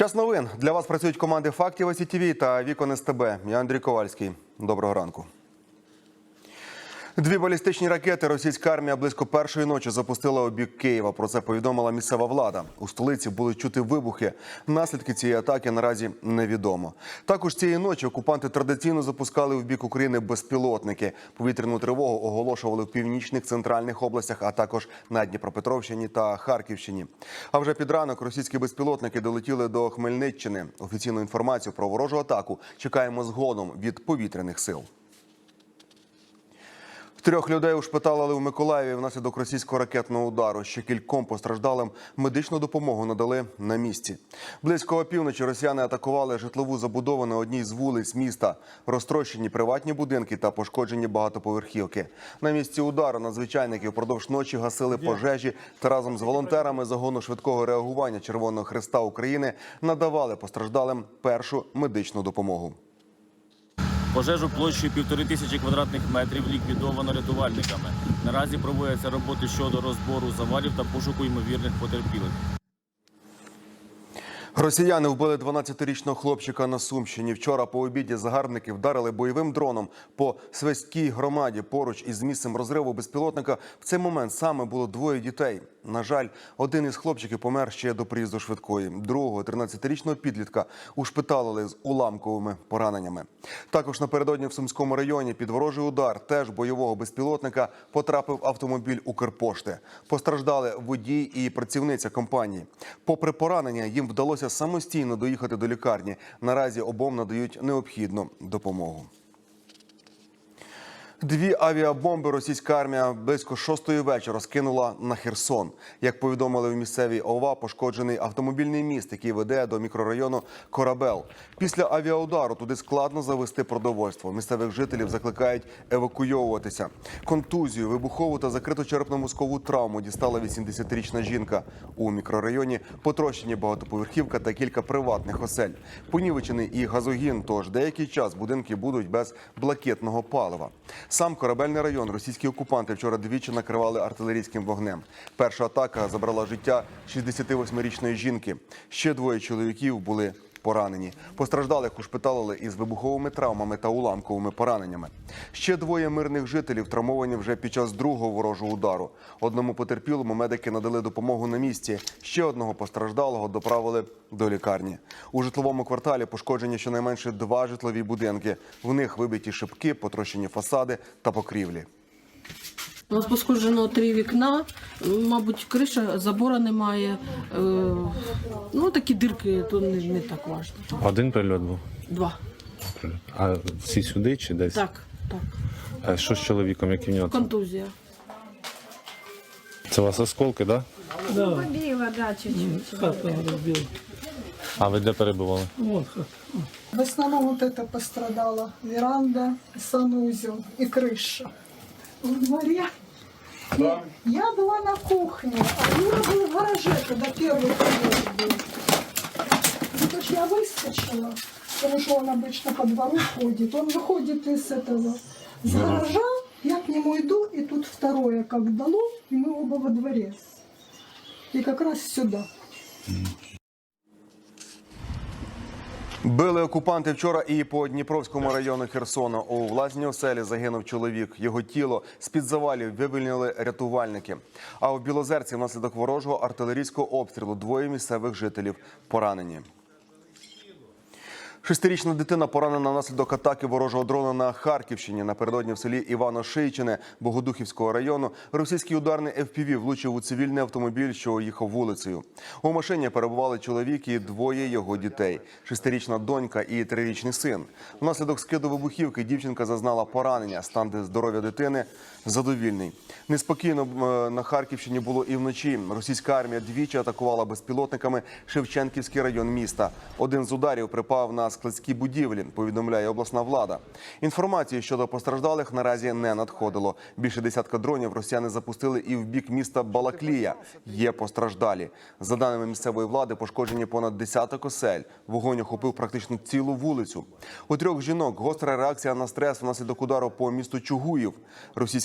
Час новин для вас працюють команди фактів СІТВ та Вікон СТБ. Я Андрій Ковальський. Доброго ранку. Дві балістичні ракети російська армія близько першої ночі запустила у бік Києва. Про це повідомила місцева влада. У столиці були чути вибухи. Наслідки цієї атаки наразі невідомо. Також цієї ночі окупанти традиційно запускали в бік України безпілотники. Повітряну тривогу оголошували в північних центральних областях, а також на Дніпропетровщині та Харківщині. А вже під ранок російські безпілотники долетіли до Хмельниччини. Офіційну інформацію про ворожу атаку чекаємо згодом від повітряних сил. Трьох людей ушпиталили у Миколаєві внаслідок російського ракетного удару. Ще кільком постраждалим медичну допомогу надали на місці. Близько опівночі росіяни атакували житлову забудову на одній з вулиць міста. Розтрощені приватні будинки та пошкоджені багатоповерхівки. На місці удару надзвичайники впродовж ночі гасили пожежі та разом з волонтерами загону швидкого реагування Червоного Христа України надавали постраждалим першу медичну допомогу. Пожежу площею півтори тисячі квадратних метрів ліквідовано рятувальниками. Наразі проводяться роботи щодо розбору завалів та пошуку ймовірних потерпілих. Росіяни вбили 12-річного хлопчика на Сумщині. Вчора по обіді загарбники вдарили бойовим дроном по свистській громаді. Поруч із місцем розриву безпілотника в цей момент саме було двоє дітей. На жаль, один із хлопчиків помер ще до приїзду швидкої. Другого 13-річного підлітка ушпиталили з уламковими пораненнями. Також напередодні в Сумському районі під ворожий удар теж бойового безпілотника потрапив автомобіль Укрпошти. Постраждали водій і працівниця компанії. Попри поранення, їм вдалося самостійно доїхати до лікарні. Наразі обом надають необхідну допомогу. Дві авіабомби російська армія близько шостої вечора скинула на Херсон. Як повідомили в місцевій ОВА, пошкоджений автомобільний міст, який веде до мікрорайону Корабел. Після авіаудару туди складно завести продовольство. Місцевих жителів закликають евакуйовуватися. Контузію, вибухову та закриту черепно-мозкову травму дістала 80-річна жінка. У мікрорайоні потрощені багатоповерхівка та кілька приватних осель. Понівечений і газогін. Тож деякий час будинки будуть без блакитного палива. Сам корабельний район російські окупанти вчора двічі накривали артилерійським вогнем. Перша атака забрала життя 68-річної жінки. Ще двоє чоловіків були поранені. Постраждалих ушпиталили із вибуховими травмами та уламковими пораненнями. Ще двоє мирних жителів травмовані вже під час другого ворожого удару. Одному потерпілому медики надали допомогу на місці. Ще одного постраждалого доправили до лікарні. У житловому кварталі пошкоджені щонайменше два житлові будинки. В них вибиті шибки, потрощені фасади та покрівлі. У нас пошкоджено три вікна, мабуть, криша, забора немає. Е, ну, такі дирки, то не, не так важливо. Один прильот був. Два. А всі сюди чи десь? Так, так. А що з чоловіком, які в нього? Контузія. Це у вас осколки, так? Да? Побила, да, чуть-чуть. А ви де перебували? В основном вот это пострадало. Веранда, санузел и крыша. В дворе. И я была на кухне, а Юра был в гараже, когда первый прилет был. Ну, то ж я выскочила, потому что он обычно по двору ходит. Он выходит из этого, с гаража, я к нему иду, и тут второе как дало, и мы оба во дворе. И как раз сюда. Били окупанти вчора і по Дніпровському району Херсона. У власній оселі загинув чоловік. Його тіло з-під завалів вивільнили рятувальники. А в Білозерці внаслідок ворожого артилерійського обстрілу двоє місцевих жителів поранені. Шестирічна дитина поранена внаслідок атаки ворожого дрона на Харківщині. Напередодні в селі Івано-Шийчине Богодухівського району російський ударний FPV влучив у цивільний автомобіль, що їхав вулицею. У машині перебували чоловік і двоє його дітей: шестирічна донька і трирічний син. Внаслідок скиду вибухівки дівчинка зазнала поранення. Стан здоров'я дитини задовільний. Неспокійно е, на Харківщині було і вночі. Російська армія двічі атакувала безпілотниками Шевченківський район міста. Один з ударів припав на складські будівлі. Повідомляє обласна влада. Інформації щодо постраждалих наразі не надходило. Більше десятка дронів росіяни запустили і в бік міста Балаклія. Є постраждалі. За даними місцевої влади, пошкоджені понад десяток осель. Вогонь охопив практично цілу вулицю. У трьох жінок гостра реакція на стрес внаслідок удару по місту Чугуїв.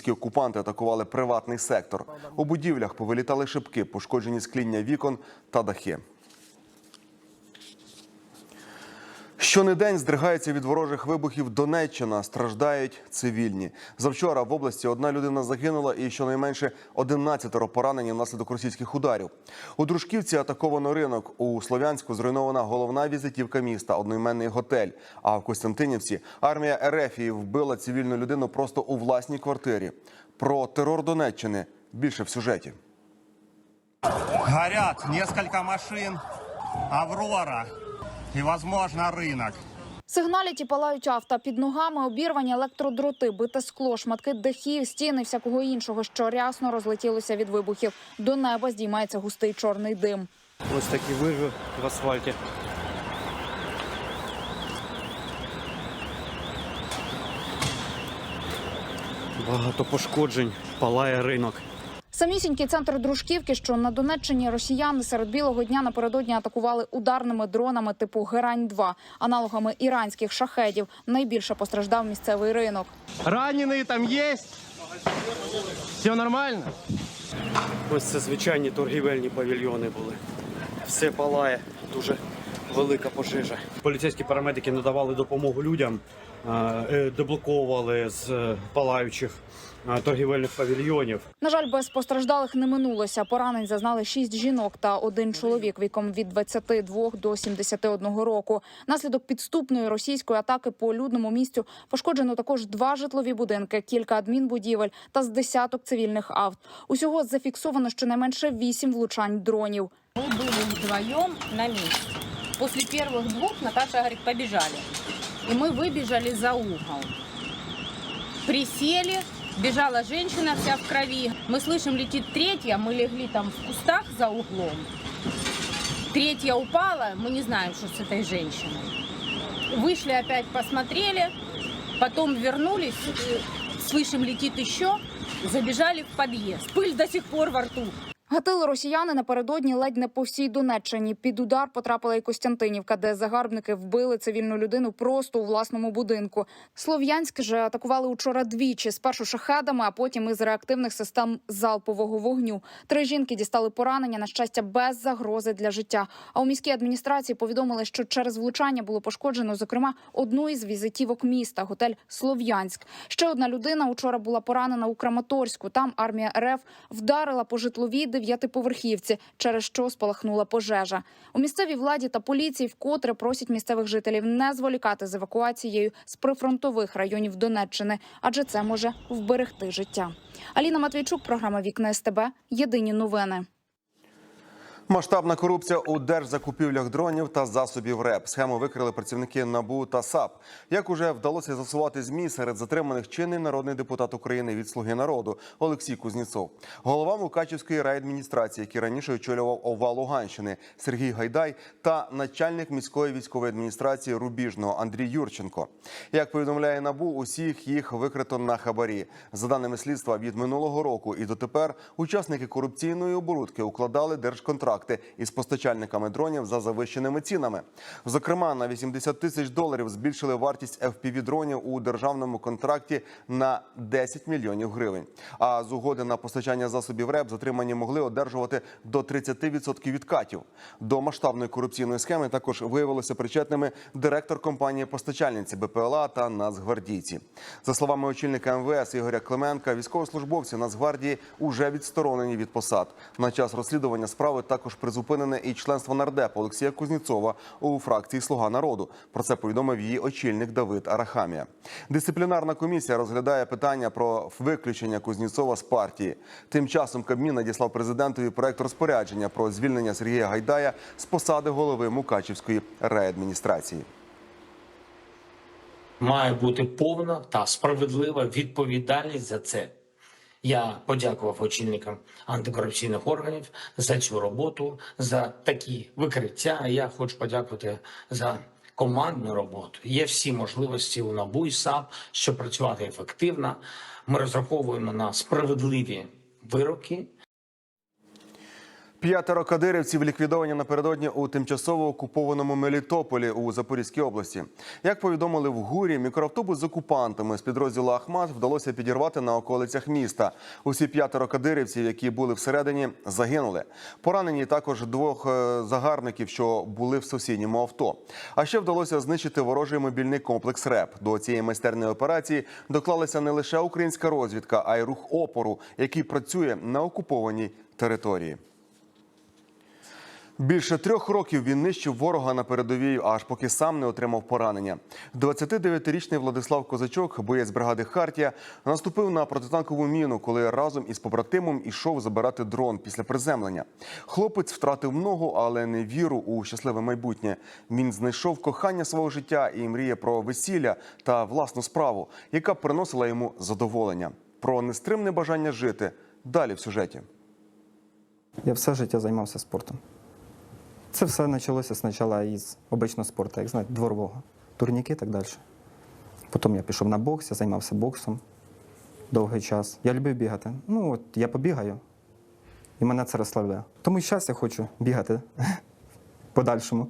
Російські окупанти атакували приватний сектор. У будівлях повилітали шибки, пошкоджені скління вікон та дахи. Щонедень здригається від ворожих вибухів Донеччина. Страждають цивільні. Завчора в області одна людина загинула і щонайменше 11 поранені внаслідок російських ударів. У Дружківці атаковано ринок. У Слов'янську зруйнована головна візитівка міста, одноіменний готель. А в Костянтинівці армія Ерефії вбила цивільну людину просто у власній квартирі. Про терор Донеччини більше в сюжеті. Горят несколько машин, Аврора и, возможно, рынок. Сигналять і палають авто. Під ногами обірвані електродроти, бите скло, шматки дахів, стіни, всякого іншого, що рясно розлетілося від вибухів. До неба здіймається густий чорний дим. Ось такі вирви в асфальті. Багато пошкоджень, палає ринок. Самісінький центр Дружківки, що на Донеччині росіяни серед білого дня напередодні атакували ударними дронами типу Герань 2 аналогами іранських шахедів. Найбільше постраждав місцевий ринок. Раненые там есть? Все нормально? Ось це звичайні торгівельні павільйони були. Все палає, дуже велика пожежа. Поліцейські парамедики надавали допомогу людям, е, деблоковували з е, палаючих торгівельних павільйонів. На жаль, без постраждалих не минулося. Поранень зазнали шість жінок та один чоловік віком від 22 до 71 року. Наслідок підступної російської атаки по людному місцю пошкоджено також два житлові будинки, кілька адмінбудівель та з десяток цивільних авт. Усього зафіксовано щонайменше вісім влучань дронів. Мы были вдвоем на месте. После первых двух Наташа говорит, побежали. И мы выбежали за угол. Присели, бежала женщина вся в крови. Мы слышим, летит третья, мы легли там в кустах за углом. Третья упала, мы не знаем, что с этой женщиной. Вышли опять, посмотрели, потом вернулись, слышим, летит еще, забежали в подъезд. Пыль до сих пор во рту. Гатили росіяни напередодні ледь не по всій Донеччині. Під удар потрапила і Костянтинівка, де загарбники вбили цивільну людину просто у власному будинку. Слов'янськ же атакували учора двічі спершу шахедами, а потім із реактивних систем залпового вогню. Три жінки дістали поранення на щастя без загрози для життя. А у міській адміністрації повідомили, що через влучання було пошкоджено зокрема одну із візитівок міста готель Слов'янськ. Ще одна людина учора була поранена у Краматорську. Там армія РФ вдарила по житловій дев'ятиповерхівці, через що спалахнула пожежа. У місцевій владі та поліції вкотре просять місцевих жителів не зволікати з евакуацією з прифронтових районів Донеччини, адже це може вберегти життя. Аліна Матвійчук, програма Вікна СТБ. Єдині новини. Масштабна корупція у держзакупівлях дронів та засобів РЕП. Схему викрили працівники НАБУ та САП. Як уже вдалося засувати змі серед затриманих чинний народний депутат України від Слуги народу Олексій Кузніцов, голова Мукачівської райадміністрації, який раніше очолював ОВА Луганщини Сергій Гайдай та начальник міської військової адміністрації Рубіжного Андрій Юрченко. Як повідомляє НАБУ, усіх їх викрито на хабарі. За даними слідства, від минулого року і дотепер учасники корупційної оборудки укладали держконтракти із постачальниками дронів за завищеними цінами. Зокрема, на 80 тисяч доларів збільшили вартість fpv дронів у державному контракті на 10 мільйонів гривень. А з угоди на постачання засобів РЕП затримані могли одержувати до 30% відкатів. До масштабної корупційної схеми також виявилися причетними директор компанії постачальниці БПЛА та Нацгвардійці. За словами очільника МВС Ігоря Клименка, військовослужбовці Нацгвардії уже відсторонені від посад. На час розслідування справи також призупинене і членство нардепа Олексія Кузніцова у фракції Слуга народу. Про це повідомив її очільник Давид Арахамія. Дисциплінарна комісія розглядає питання про виключення Кузніцова з партії. Тим часом Кабмін надіслав президентові проект розпорядження про звільнення Сергія Гайдая з посади голови Мукачівської райадміністрації. має бути повна та справедлива відповідальність за це. Я подякував очільникам антикорупційних органів за цю роботу, за такі викриття. Я хочу подякувати за командну роботу. Є всі можливості у НАБУ і САП, щоб працювати ефективно. Ми розраховуємо на справедливі вироки П'ятеро кадирівців ліквідовані напередодні у тимчасово окупованому Мелітополі у Запорізькій області. Як повідомили в ГУРі, мікроавтобус з окупантами з підрозділу Ахмат вдалося підірвати на околицях міста. Усі п'ятеро кадирівців, які були всередині, загинули. Поранені також двох е, загарбників, що були в сусідньому авто. А ще вдалося знищити ворожий мобільний комплекс РЕП. До цієї майстерної операції доклалася не лише українська розвідка, а й рух опору, який працює на окупованій території. Більше трьох років він нищив ворога на передовій, аж поки сам не отримав поранення. 29-річний Владислав Козачок, боєць бригади Хартія, наступив на протитанкову міну, коли разом із побратимом ішов забирати дрон після приземлення. Хлопець втратив ногу, але не віру у щасливе майбутнє. Він знайшов кохання свого життя і мріє про весілля та власну справу, яка приносила йому задоволення. Про нестримне бажання жити далі в сюжеті. Я все життя займався спортом. Це все почалося спочатку із обичного спорту, як знаєте, дворового, турніки і так далі. Потім я пішов на бокс, я займався боксом довгий час. Я любив бігати. Ну, от я побігаю, і мене це розслабляє. Тому і зараз я хочу бігати подальшому.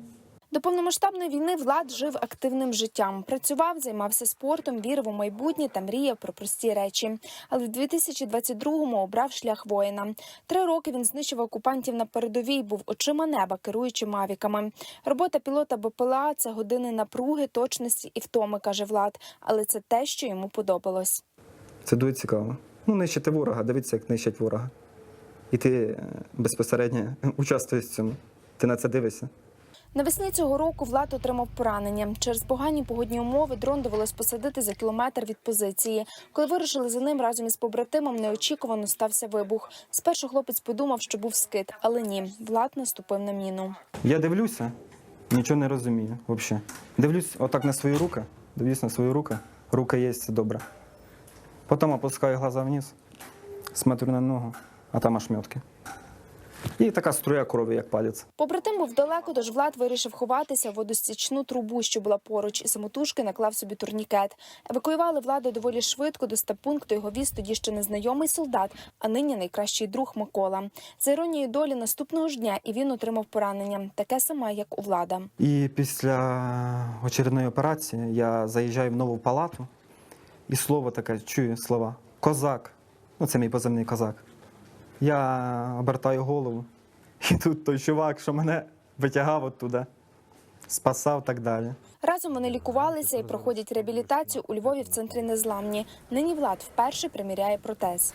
До повномасштабної війни Влад жив активним життям. Працював, займався спортом, вірив у майбутнє та мріяв про прості речі. Але в 2022-му обрав шлях воїна. Три роки він знищив окупантів на передовій, був очима неба, керуючи мавіками. Робота пілота БПЛА це години напруги, точності і втоми, каже Влад. Але це те, що йому подобалось. Це дуже цікаво. Ну, нищити ворога, дивіться, як нищать ворога. І ти е, безпосередньо участвуєш в цьому. Ти на це дивишся. Навесні цього року Влад отримав поранення. Через погані погодні умови дрон довелось посадити за кілометр від позиції. Коли вирушили за ним разом із побратимом, неочікувано стався вибух. Спершу хлопець подумав, що був скид, але ні, Влад наступив на міну. Я дивлюся, нічого не розумію взагалі. Дивлюсь отак на свої руки, дивлюсь на свої руки. Рука є, це добре. Потім опускаю глаза вниз, смотрю на ногу, а там ошметки. І така струя крові, як палець. Побратим був далеко, тож Влад вирішив ховатися в водостічну трубу, що була поруч, і самотужки наклав собі турнікет. Евакуювали владу доволі швидко. До стаб-пункту його віз тоді ще незнайомий солдат, а нині найкращий друг Микола. За іронією долі наступного ж дня і він отримав поранення, таке саме, як у влада. І після очередної операції я заїжджаю в нову палату, і слово таке чую слова Козак. Ну, це мій позивний козак. Я обертаю голову, і тут той чувак, що мене витягав оттуда, спасав так далі. Разом вони лікувалися і проходять реабілітацію у Львові в центрі незламні. Нині Влад вперше приміряє протез.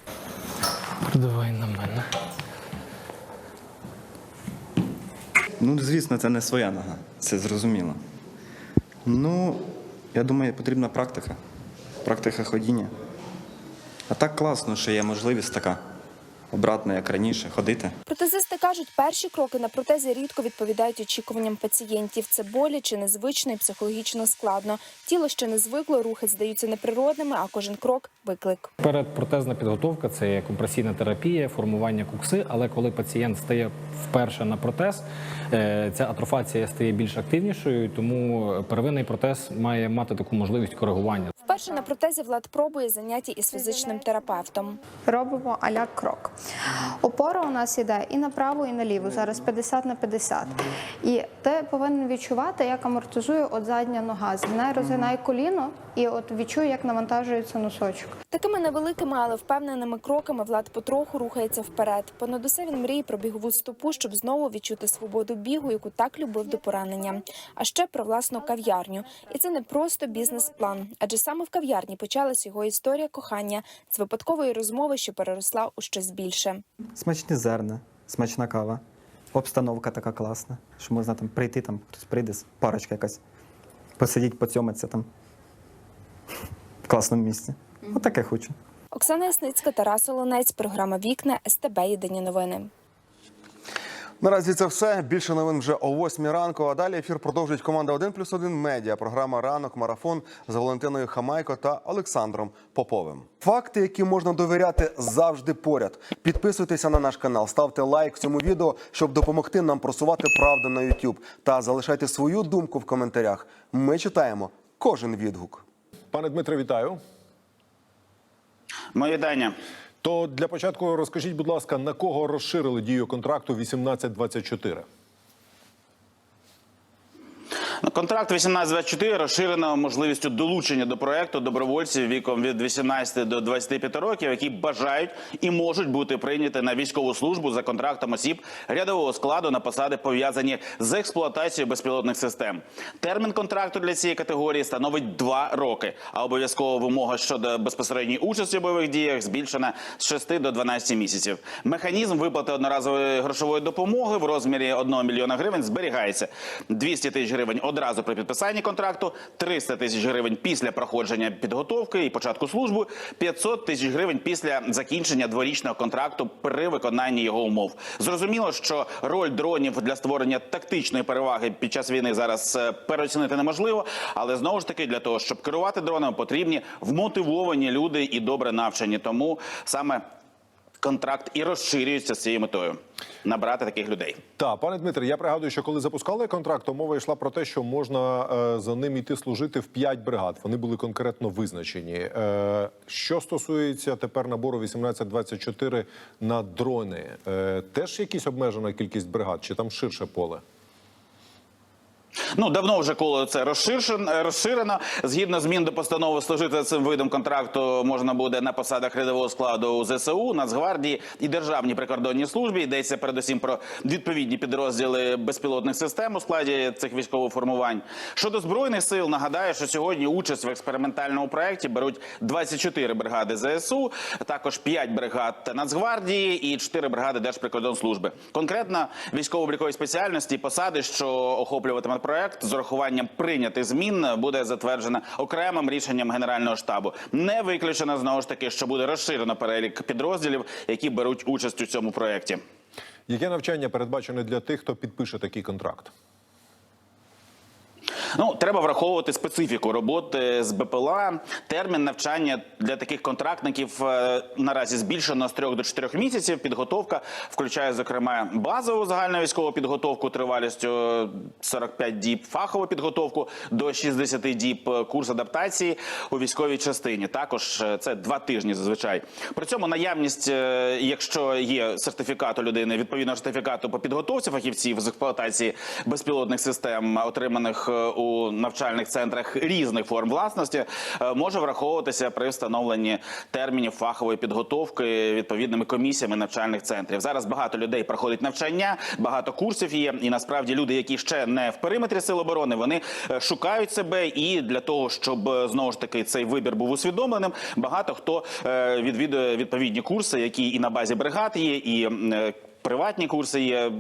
Давай на мене. Ну, звісно, це не своя нога, це зрозуміло. Ну, я думаю, потрібна практика. Практика ходіння. А так класно, що є можливість така обратно, як раніше, ходити. Протезисти кажуть, перші кроки на протезі рідко відповідають очікуванням пацієнтів. Це боляче, незвично і психологічно складно. Тіло ще не звикло, рухи здаються неприродними, а кожен крок виклик. Передпротезна підготовка це компресійна терапія, формування кукси. Але коли пацієнт стає вперше на протез, е, ця атрофація стає більш активнішою, тому первинний протез має мати таку можливість коригування. Вперше на протезі Влад пробує заняття із фізичним терапевтом. Робимо аля крок. Опора у нас іде і направо, і наліво. Зараз 50 на 50. І ти повинен відчувати, як амортизує от задня нога. Згинай, розгинай коліно, і от відчуй, як навантажується носочок. Такими невеликими, але впевненими кроками Влад потроху рухається вперед. Понад усе він мріє про бігову стопу, щоб знову відчути свободу бігу, яку так любив до поранення. А ще про власну кав'ярню. І це не просто бізнес-план, адже саме в кав'ярні почалась його історія кохання з випадкової розмови, що переросла у щось більше. Смачні зерна, смачна кава. Обстановка така класна, що можна там прийти, там хтось прийде, парочка якась, посидіть, поцьомитися там в класному місці. Отаке хочу. Оксана Ясницька, Тарас Олонець, програма Вікна СТБ Єдині новини. Наразі це все. Більше новин вже о 8 ранку. А далі ефір продовжить команда 1 плюс 1 медіа. Програма Ранок марафон з Валентиною Хамайко та Олександром Поповим. Факти, які можна довіряти, завжди поряд. Підписуйтеся на наш канал, ставте лайк цьому відео, щоб допомогти нам просувати правду на YouTube. Та залишайте свою думку в коментарях. Ми читаємо кожен відгук. Пане Дмитре, вітаю. Моє вітання. То для початку розкажіть, будь ласка, на кого розширили дію контракту 1824? Контракт 1824 розширено можливістю долучення до проекту добровольців віком від 18 до 25 років, які бажають і можуть бути прийняті на військову службу за контрактом осіб рядового складу на посади пов'язані з експлуатацією безпілотних систем. Термін контракту для цієї категорії становить 2 роки, а обов'язкова вимога щодо безпосередньої участі у бойових діях збільшена з 6 до 12 місяців. Механізм виплати одноразової грошової допомоги в розмірі 1 мільйона гривень зберігається. 200 тисяч гривень одразу при підписанні контракту, 300 тисяч гривень після проходження підготовки і початку служби, 500 тисяч гривень після закінчення дворічного контракту при виконанні його умов. Зрозуміло, що роль дронів для створення тактичної переваги під час війни зараз е, переоцінити неможливо, але знову ж таки для того, щоб керувати дронами, потрібні вмотивовані люди і добре навчені. Тому саме контракт і розширюється з цією метою набрати таких людей. Та пане Дмитре, я пригадую, що коли запускали контракт, то мова йшла про те, що можна е, за ним йти служити в 5 бригад. Вони були конкретно визначені. Е, що стосується тепер набору 1824 на дрони, е, теж якісь обмежена кількість бригад, чи там ширше поле? Ну давно вже коло це розширшен- розширено. Згідно змін до постанови служити цим видом контракту можна буде на посадах рядового складу ЗСУ, Нацгвардії і Державній прикордонній службі. Йдеться передусім про відповідні підрозділи безпілотних систем у складі цих військових формувань. Щодо збройних сил, нагадаю, що сьогодні участь в експериментальному проєкті беруть 24 бригади ЗСУ, також 5 бригад Нацгвардії і 4 бригади Держприкордонслужби. Конкретно військово-облікові спеціальності посади, що охоплюватиме проект з урахуванням прийнятих змін, буде затверджена окремим рішенням Генерального штабу. Не виключено знову ж таки, що буде розширено перелік підрозділів, які беруть участь у цьому проєкті. Яке навчання передбачене для тих, хто підпише такий контракт? Ну, треба враховувати специфіку роботи з БПЛА. Термін навчання для таких контрактників е, наразі збільшено з 3 до 4 місяців. Підготовка включає, зокрема, базову загальну військову підготовку тривалістю 45 діб, фахову підготовку до 60 діб, е, курс адаптації у військовій частині. Також е, це два тижні зазвичай. При цьому наявність, е, якщо є сертифікат у людини, відповідного сертифікату по підготовці фахівців з експлуатації безпілотних систем, отриманих е, у навчальних центрах різних форм власності, е, може враховуватися при встановленні термінів фахової підготовки відповідними комісіями навчальних центрів. Зараз багато людей проходить навчання, багато курсів є, і насправді люди, які ще не в периметрі сил оборони, вони е, шукають себе. І для того, щоб е, знову ж таки цей вибір був усвідомленим, багато хто відвідує відповідні курси, які і на базі бригад є, і Приватні курси є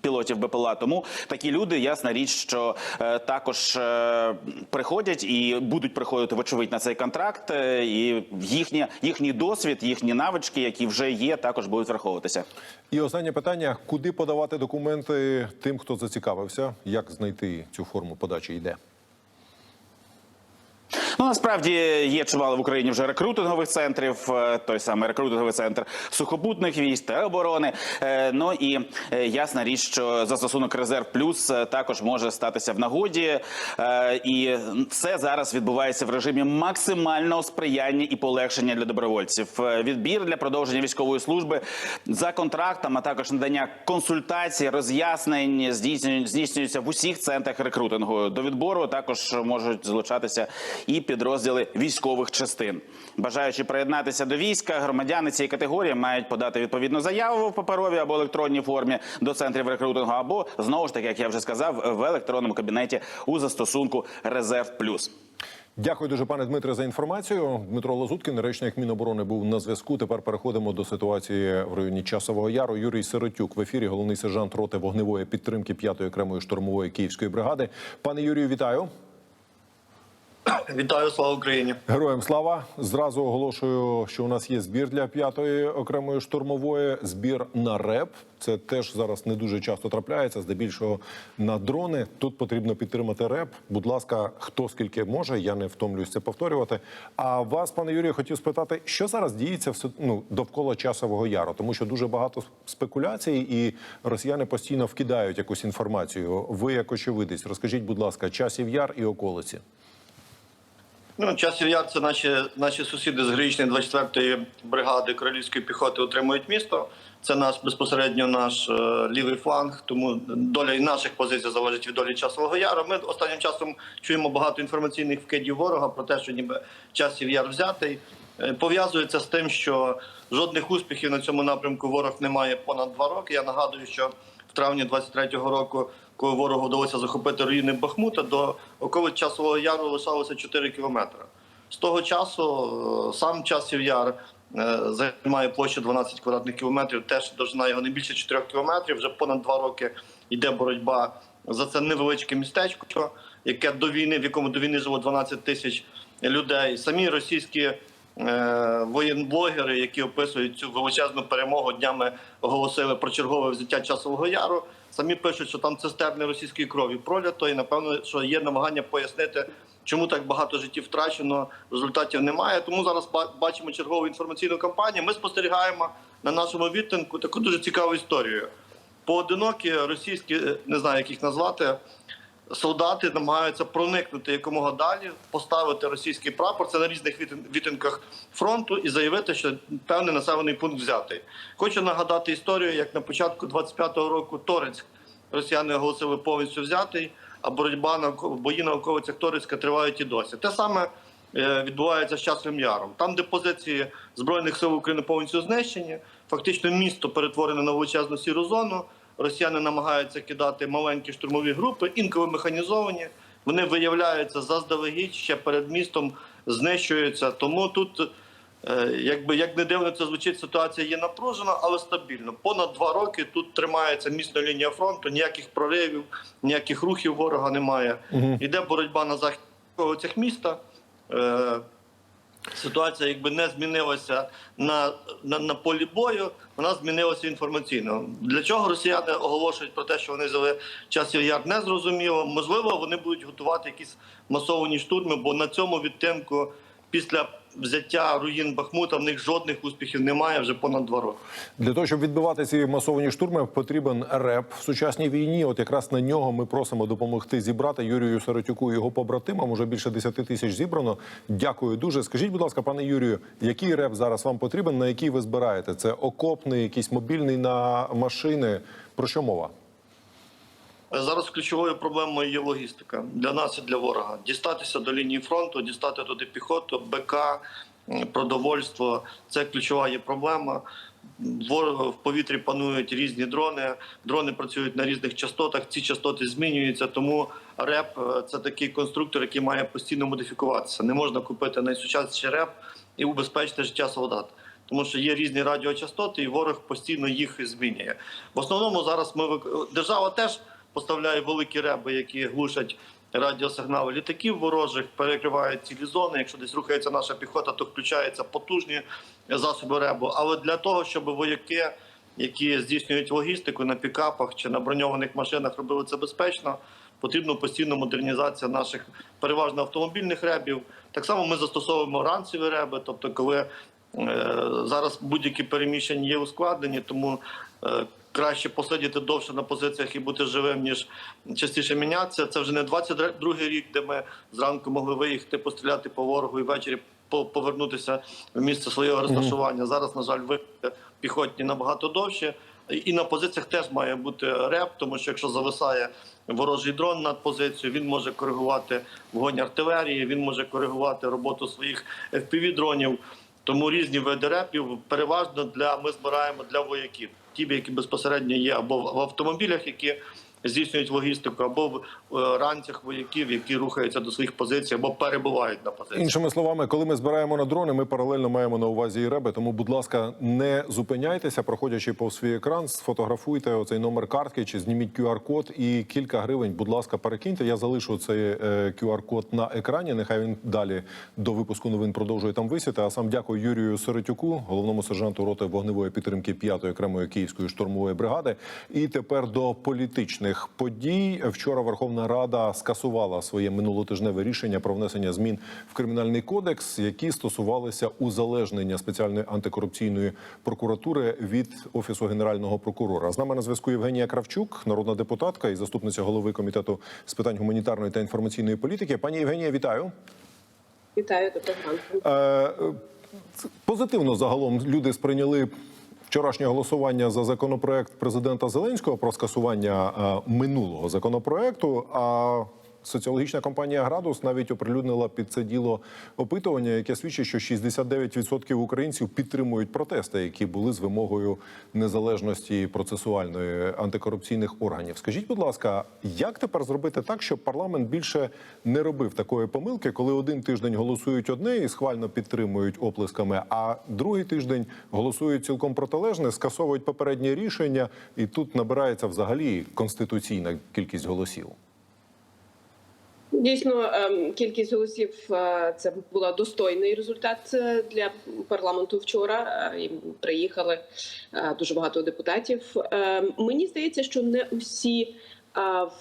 пілотів БПЛА, тому такі люди, ясна річ, що е, також е, приходять і будуть приходити, вочевидь, на цей контракт, е, і їхні, їхній досвід, їхні навички, які вже є, також будуть враховуватися. І останнє питання: куди подавати документи тим, хто зацікавився? Як знайти цю форму подачі? Йде. Ну насправді є чимало в Україні вже рекрутингових центрів, е, той самий рекрутинговий центр сухопутних військ та оборони. Е, Ну і е, ясна річ, що застосунок резерв плюс також може статися в нагоді, і це зараз відбувається в режимі максимального сприяння і полегшення для добровольців. Відбір для продовження військової служби за контрактом, а також надання консультацій, роз'яснень здійснює- здійснюється в усіх центрах рекрутингу. До відбору також можуть залучатися і підрозділи військових частин. Бажаючи приєднатися до війська, громадяни цієї категорії мають подати відповідну заяву в паперовій або електронній формі до центрів рекрутингу, або знову ж таки, як я вже сказав, в електронному кабінеті у застосунку Резерв Плюс. Дякую дуже, пане Дмитре, за інформацію. Дмитро Лазуткін, речник Міноборони, був на зв'язку. Тепер переходимо до ситуації в районі Часового Яру. Юрій Сиротюк в ефірі, головний сержант роти вогневої підтримки 5-ї окремої штурмової київської бригади. Пане Юрію, вітаю. Вітаю, слава Україні! Героям слава! Зразу оголошую, що у нас є збір для п'ятої окремої штурмової. Збір на РЕП. Це теж зараз не дуже часто трапляється, здебільшого на дрони. Тут потрібно підтримати РЕП. Будь ласка, хто скільки може, я не втомлююсь це повторювати. А вас, пане Юрію, хотів спитати, що зараз діється в ну, довкола часового яру, тому що дуже багато спекуляцій, і росіяни постійно вкидають якусь інформацію. Ви як очевидець, розкажіть, будь ласка, часів яр і околиці. Ну, часів яр це наші, наші сусіди з героїчної 24-ї бригади королівської піхоти утримують місто. Це наш безпосередньо наш е, лівий фланг. Тому доля і наших позицій залежить від долі часового яру. Ми останнім часом чуємо багато інформаційних вкидів ворога про те, що ніби часів яр взятий. Е, Пов'язується з тим, що жодних успіхів на цьому напрямку ворог не має понад два роки. Я нагадую, що в травні 23-го року, коли ворогу вдалося захопити руїни Бахмута, до околиць часового яру лишалося 4 кілометри. З того часу е, сам часів яр е, займає площу 12 квадратних кілометрів. Теж довжина його не більше 4 кілометрів. Вже понад два роки йде боротьба за це невеличке містечко, яке до війни, в якому до війни жило 12 тисяч людей. Самі російські воєнблогери, які описують цю величезну перемогу, днями оголосили про чергове взяття часового яру. Самі пишуть, що там цистерни російської крові пролято, і напевно, що є намагання пояснити, чому так багато життів втрачено, результатів немає. Тому зараз бачимо чергову інформаційну кампанію. Ми спостерігаємо на нашому відтинку таку дуже цікаву історію. Поодинокі російські, е, не знаю, як їх назвати, солдати намагаються проникнути якомога далі, поставити російський прапор. Це на різних відтинках фронту і заявити, що певний населений пункт взятий. Хочу нагадати історію, як на початку 25-го року Торецьк росіяни оголосили повністю взятий, а боротьба на бої на околицях Торецька тривають і досі. Те саме е, відбувається з часом яром. Там, де позиції збройних сил України повністю знищені, фактично місто перетворене на величезну сіру зону. Росіяни намагаються кидати маленькі штурмові групи, інколи механізовані. Вони виявляються заздалегідь ще перед містом, знищуються. Тому тут, е, якби як не дивно це звучить, ситуація є напружена, але стабільно. Понад два роки тут тримається місна лінія фронту, ніяких проривів, ніяких рухів ворога немає. Мгм. Іде боротьба на західних цих міста. Е, Ситуація якби не змінилася на, на, на полі бою, вона змінилася інформаційно. Для чого росіяни оголошують про те, що вони взяли часів яр, не зрозуміло. Можливо, вони будуть готувати якісь масовані штурми, бо на цьому відтинку після взяття руїн Бахмута в них жодних успіхів немає вже понад два роки. Для того, щоб відбивати ці масовані штурми, потрібен реп в сучасній війні. От якраз на нього ми просимо допомогти зібрати Юрію Сиротюку і його побратимам. Уже більше 10 тисяч зібрано. Дякую дуже. Скажіть, будь ласка, пане Юрію, який реп зараз вам потрібен? На який ви збираєте? Це окопний, якийсь мобільний на машини? Про що мова? Зараз ключовою проблемою є логістика для нас і для ворога. Дістатися до лінії фронту, дістати туди піхоту, БК, продовольство це ключова є проблема. В повітрі панують різні дрони. Дрони працюють на різних частотах. Ці частоти змінюються. Тому РЕП е, це такий конструктор, який має постійно модифікуватися. Не можна купити найсучасніший РЕП і убезпечити життя солдат. Тому що є різні радіочастоти, і ворог постійно їх змінює. В основному зараз ми держава теж поставляє великі реби, які глушать радіосигнали літаків ворожих, перекривають цілі зони. Якщо десь рухається наша піхота, то включаються потужні засоби ребу. Але для того, щоб вояки, які здійснюють логістику на пікапах чи на броньованих машинах, робили це безпечно. Потрібна постійна модернізація наших переважно автомобільних ребів. Так само ми застосовуємо ранцеві реби, тобто, коли е, зараз будь-які переміщення є ускладнені, тому е, краще посидіти довше на позиціях і бути живим, ніж частіше мінятися. Це вже не 22-й рік, де ми зранку могли виїхати, постріляти по ворогу і ввечері по- повернутися в місце свого розташування. Зараз, на жаль, виїхати піхотні набагато довше. І на позиціях теж має бути реп, тому що якщо зависає ворожий дрон над позицією, він може коригувати вогонь артилерії, він може коригувати роботу своїх fpv дронів. Тому різні види репів переважно для ми збираємо для вояків, які безпосередньо є або в автомобілях, які здійснюють логістику, або в е, ранцях вояків, які рухаються до своїх позицій, або перебувають на позиціях. Іншими словами, коли ми збираємо на дрони, ми паралельно маємо на увазі і реби. Тому, будь ласка, не зупиняйтеся, проходячи повз свій екран, сфотографуйте оцей номер картки чи зніміть QR-код і кілька гривень. Будь ласка, перекиньте. Я залишу цей е, QR-код на екрані. Нехай він далі до випуску новин продовжує там висіти. А сам дякую Юрію Сиротюку, головному сержанту роти вогневої підтримки 5-ї окремої київської штурмової бригади. І тепер до політичних подій. Вчора Верховна Рада скасувала своє минулотижневе рішення про внесення змін в кримінальний кодекс, які стосувалися узалежнення спеціальної антикорупційної прокуратури від офісу генерального прокурора. З нами на зв'язку Євгенія Кравчук, народна депутатка і заступниця голови комітету з питань гуманітарної та інформаційної політики. Пані Євгенія, вітаю. Вітаю доброго ранку. Е, Позитивно загалом люди сприйняли вчорашнє голосування за законопроект президента Зеленського про скасування е, минулого законопроекту. А соціологічна компанія Градус навіть оприлюднила під це діло опитування, яке свідчить, що 69% українців підтримують протести, які були з вимогою незалежності процесуальної антикорупційних органів. Скажіть, будь ласка, як тепер зробити так, щоб парламент більше не робив такої помилки, коли один тиждень голосують одне і схвально підтримують оплесками, а другий тиждень голосують цілком протилежне, скасовують попереднє рішення, і тут набирається взагалі конституційна кількість голосів. Дійсно, ем, кількість голосів е, це була достойний результат е, для парламенту вчора. Е, Приїхали дуже багато депутатів. Е, Мені здається, що не усі.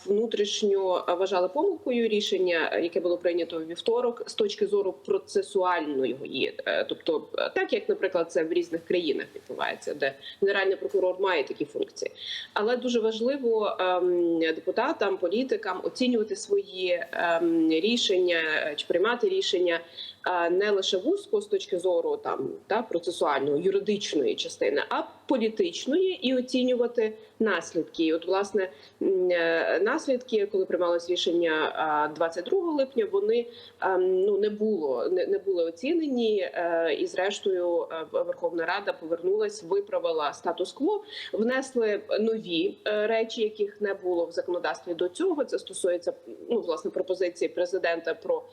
Внутрішньо вважали помилкою рішення, е, яке було прийнято у вівторок, з точки зору процесуальної, Е, тобто е, так як, наприклад, це в різних країнах відбувається, де генеральний прокурор має такі функції. Але дуже важливо ем, депутатам, політикам оцінювати свої ем, рішення чи приймати рішення не лише вузько з точки зору там та процесуальної юридичної частини, а політичної і оцінювати наслідки. І от власне е, наслідки, коли приймалось рішення е, 22 липня, вони ем, ну не було не, не були оцінені, е, і зрештою е, Верховна Рада повернулась, виправила статус-кво, внесли нові речі, яких не було в законодавстві до цього. Це стосується ну власне пропозиції президента про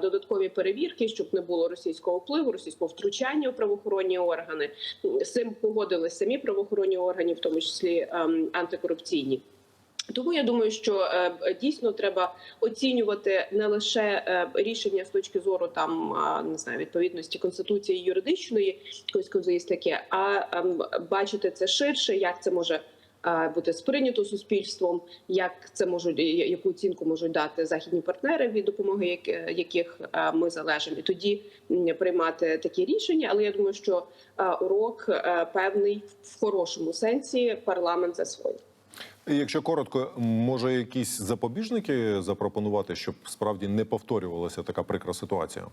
додаткові перевірки, щоб не було російського впливу, російського втручання у правоохоронні органи. З цим погодились самі правоохоронні органи, в тому числі ем, антикорупційні. Тому я думаю, що е, дійсно треба оцінювати не лише е, рішення з точки зору там не знаю відповідності конституції юридичної якоїсь таке, а ем, бачити це ширше, як це може. Е, Бути сприйнято суспільством, як це можуть яку оцінку можуть дати західні партнери від допомоги, яких е, ми залежимо, і тоді приймати такі рішення. Але я думаю, що е, урок е, певний в хорошому сенсі парламент засвоїв. Якщо коротко, може якісь запобіжники запропонувати, щоб справді не повторювалася така прикра ситуація?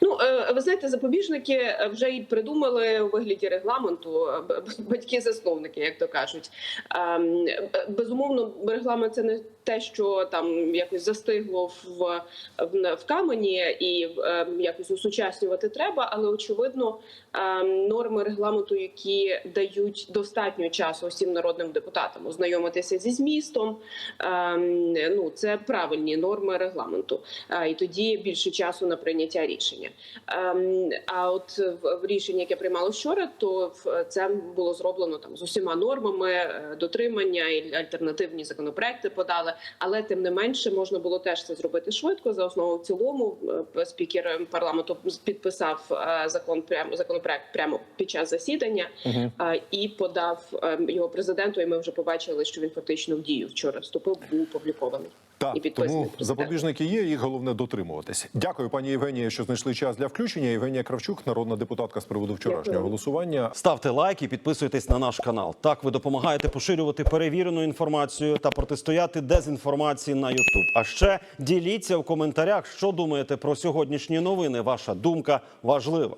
Ну е, ви знаєте, запобіжники е, вже й придумали у вигляді регламенту е, батьки-засновники, як то кажуть. Ем, е, Безумовно, регламент це не те, що там якось застигло в, в, в камені і ем, якось усучаснювати треба, але очевидно ем, норми регламенту, які дають достатньо часу усім народним депутатам ознайомитися зі змістом. ем, Ну це правильні норми регламенту. Е, І тоді більше часу на прийняття рішення. Ем, А от в рішенні, яке приймало вчора, то це було зроблено там з усіма нормами е, дотримання і альтернативні законопроекти подали. Але тим не менше можна було теж це зробити швидко. За основу в цілому е, спікер парламенту підписав е, закон прямо законопроект прямо під час засідання uh -huh. і подав е, його президенту. І ми вже побачили, що він фактично в дію вчора вступив, був опублікований. Так, і тому запобіжники є, їх головне дотримуватись. Дякую, пані Євгенія, що знайшли час для включення. Євгенія Кравчук, народна депутатка з приводу вчорашнього Дякую. голосування. Ставте лайк і підписуйтесь на наш канал. Так ви допомагаєте поширювати перевірену інформацію та протистояти дезінформації на YouTube. А ще діліться в коментарях, що думаєте про сьогоднішні новини. Ваша думка важлива.